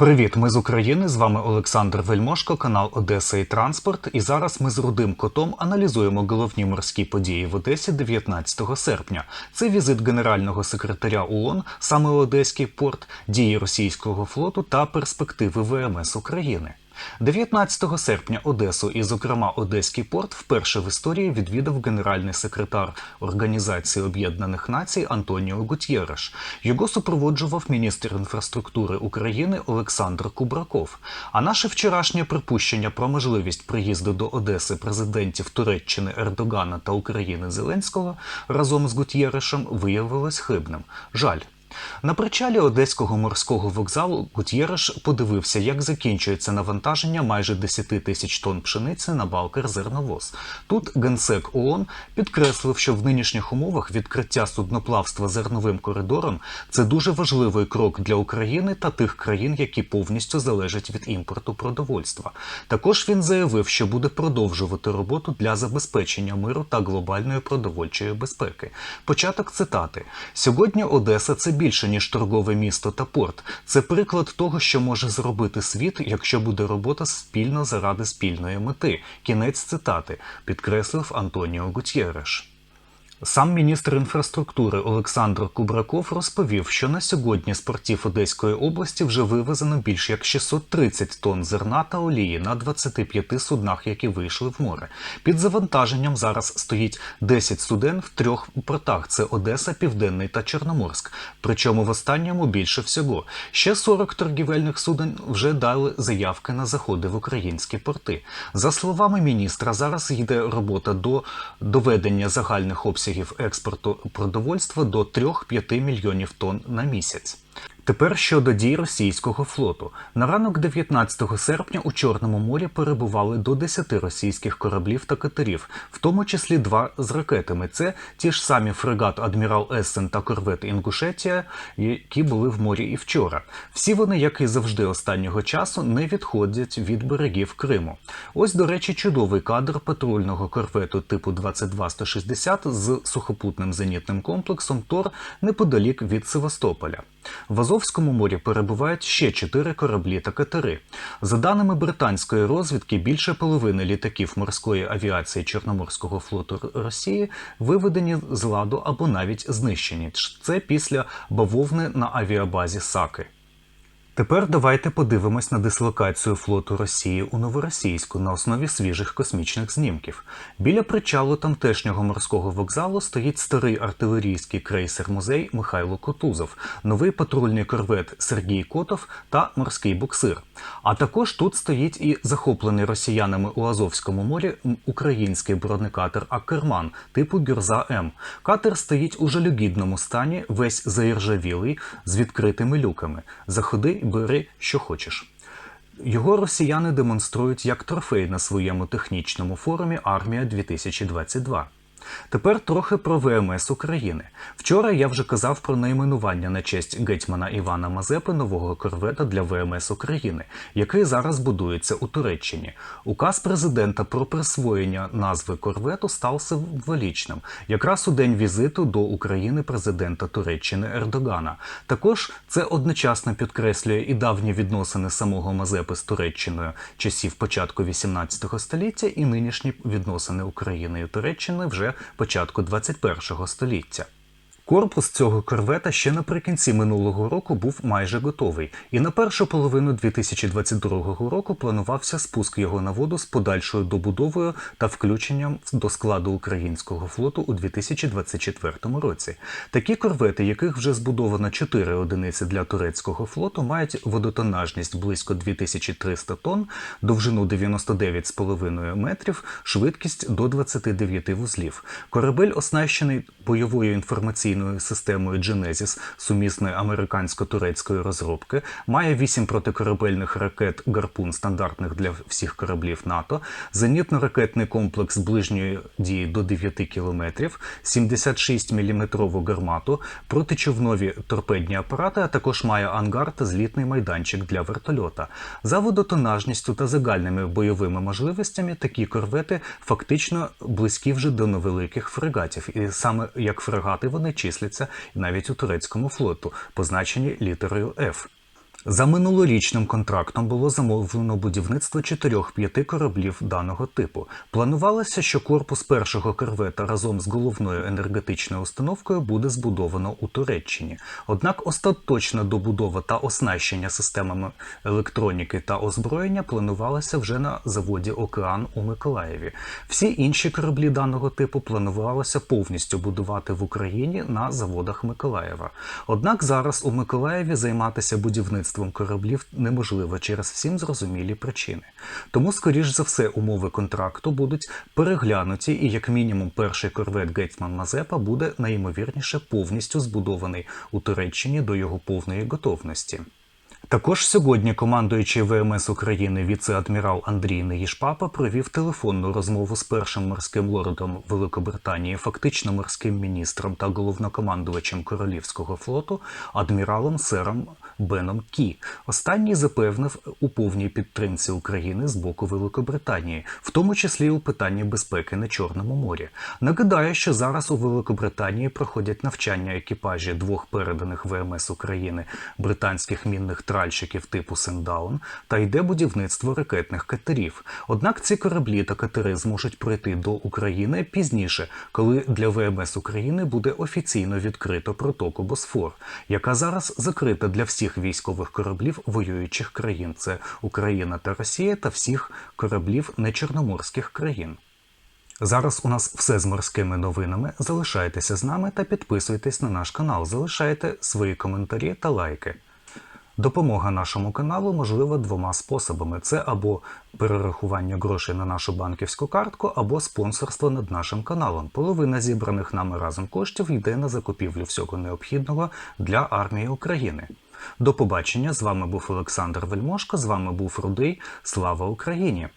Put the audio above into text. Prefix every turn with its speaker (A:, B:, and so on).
A: Привіт, ми з України. З вами Олександр Вельмошко, канал Одеса і Транспорт. І зараз ми з рудим котом аналізуємо головні морські події в Одесі 19 серпня. Це візит генерального секретаря ООН, саме Одеський порт, дії російського флоту та перспективи ВМС України. 19 серпня Одесу і, зокрема, Одеський порт вперше в історії відвідав генеральний секретар Організації Об'єднаних Націй Антоніо Гутєреш. Його супроводжував міністр інфраструктури України Олександр Кубраков. А наше вчорашнє припущення про можливість приїзду до Одеси президентів Туреччини Ердогана та України Зеленського разом з Гутєрешем виявилось хибним. Жаль. На причалі Одеського морського вокзалу Гутєреш подивився, як закінчується навантаження майже 10 тисяч тонн пшениці на балкер зерновоз. Тут генсек ООН підкреслив, що в нинішніх умовах відкриття судноплавства зерновим коридором це дуже важливий крок для України та тих країн, які повністю залежать від імпорту продовольства. Також він заявив, що буде продовжувати роботу для забезпечення миру та глобальної продовольчої безпеки. Початок цитати: сьогодні Одеса це більше ніж торгове місто та порт. Це приклад того, що може зробити світ, якщо буде робота спільно заради спільної мети. Кінець цитати підкреслив Антоніо Гутєреш. Сам міністр інфраструктури Олександр Кубраков розповів, що на сьогодні з портів Одеської області вже вивезено більш як 630 тонн зерна та олії на 25 суднах, які вийшли в море. Під завантаженням зараз стоїть 10 суден в трьох портах: це Одеса, Південний та Чорноморськ. Причому в останньому більше всього. Ще 40 торгівельних суден вже дали заявки на заходи в українські порти. За словами міністра, зараз йде робота до доведення загальних обсягів експорту продовольства до 3-5 мільйонів тонн на місяць. Тепер щодо дій російського флоту. На ранок 19 серпня у Чорному морі перебували до 10 російських кораблів та катерів, в тому числі два з ракетами. Це ті ж самі фрегат Адмірал Ессен та корвет Інгушетія, які були в морі і вчора. Всі вони, як і завжди останнього часу, не відходять від берегів Криму. Ось, до речі, чудовий кадр патрульного корвету типу 22160 з сухопутним зенітним комплексом Тор неподалік від Севастополя. В Азовському морі перебувають ще чотири кораблі та катери. За даними британської розвідки, більше половини літаків морської авіації Чорноморського флоту Росії виведені з ладу або навіть знищені. Це після бавовни на авіабазі Саки. Тепер давайте подивимось на дислокацію флоту Росії у Новоросійську на основі свіжих космічних знімків. Біля причалу тамтешнього морського вокзалу стоїть старий артилерійський крейсер-музей Михайло Котузов, новий патрульний корвет Сергій Котов та морський буксир. А також тут стоїть і захоплений росіянами у Азовському морі український бронекатер Акерман типу Гюрза М. Катер стоїть у жалюгідному стані, весь заіржавілий, з відкритими люками. Заходи бери, що хочеш. Його росіяни демонструють як трофей на своєму технічному форумі Армія 2022. Тепер трохи про ВМС України. Вчора я вже казав про найменування на честь гетьмана Івана Мазепи нового корвета для ВМС України, який зараз будується у Туреччині. Указ президента про присвоєння назви корвету став символічним, якраз у день візиту до України президента Туреччини Ердогана. Також це одночасно підкреслює і давні відносини самого Мазепи з Туреччиною часів початку 18 століття, і нинішні відносини України і Туреччини вже початку 21 століття. Корпус цього корвета ще наприкінці минулого року був майже готовий, і на першу половину 2022 року планувався спуск його на воду з подальшою добудовою та включенням до складу українського флоту у 2024 році. Такі корвети, яких вже збудовано 4 одиниці для турецького флоту, мають водотонажність близько 2300 тонн, довжину 99,5 метрів, швидкість до 29 вузлів. Корабель оснащений бойовою інформаційною системою Genesis сумісної американсько-турецької розробки, має 8 протикорабельних ракет Гарпун стандартних для всіх кораблів НАТО, зенітно-ракетний комплекс ближньої дії до 9 кілометрів, 76 мм гармату, протичовнові торпедні апарати, а також має ангар та злітний майданчик для вертольота. За водотонажністю та загальними бойовими можливостями такі корвети фактично близькі вже до невеликих фрегатів, і саме як фрегати вони числяться навіть у турецькому флоту, позначені літерою F. За минулорічним контрактом було замовлено будівництво 4-5 кораблів даного типу. Планувалося, що корпус першого корвета разом з головною енергетичною установкою буде збудовано у Туреччині. Однак остаточна добудова та оснащення системами електроніки та озброєння планувалося вже на заводі Океан у Миколаєві. Всі інші кораблі даного типу планувалося повністю будувати в Україні на заводах Миколаєва. Однак зараз у Миколаєві займатися будівництвом кораблів неможливо через всім зрозумілі причини. Тому, скоріш за все, умови контракту будуть переглянуті, і як мінімум перший корвет Гетьман Мазепа буде найімовірніше повністю збудований у Туреччині до його повної готовності. Також сьогодні командуючий ВМС України віце-адмірал Андрій Неїшпапа провів телефонну розмову з першим морським лордом Великобританії, фактично морським міністром та головнокомандувачем Королівського флоту адміралом Сером Беном Кі. Останній запевнив у повній підтримці України з боку Великобританії, в тому числі у питанні безпеки на Чорному морі. Нагадаю, що зараз у Великобританії проходять навчання екіпажі двох переданих ВМС України британських мінних тральщиків типу Сендаун та йде будівництво ракетних катерів. Однак ці кораблі та катери зможуть прийти до України пізніше, коли для ВМС України буде офіційно відкрито протоку Босфор, яка зараз закрита для всіх військових кораблів воюючих країн. Це Україна та Росія та всіх кораблів нечорноморських країн. Зараз у нас все з морськими новинами. Залишайтеся з нами та підписуйтесь на наш канал. Залишайте свої коментарі та лайки. Допомога нашому каналу можлива двома способами: це або перерахування грошей на нашу банківську картку, або спонсорство над нашим каналом. Половина зібраних нами разом коштів йде на закупівлю всього необхідного для армії України. До побачення з вами був Олександр Вельмошко. З вами був Рудий. Слава Україні!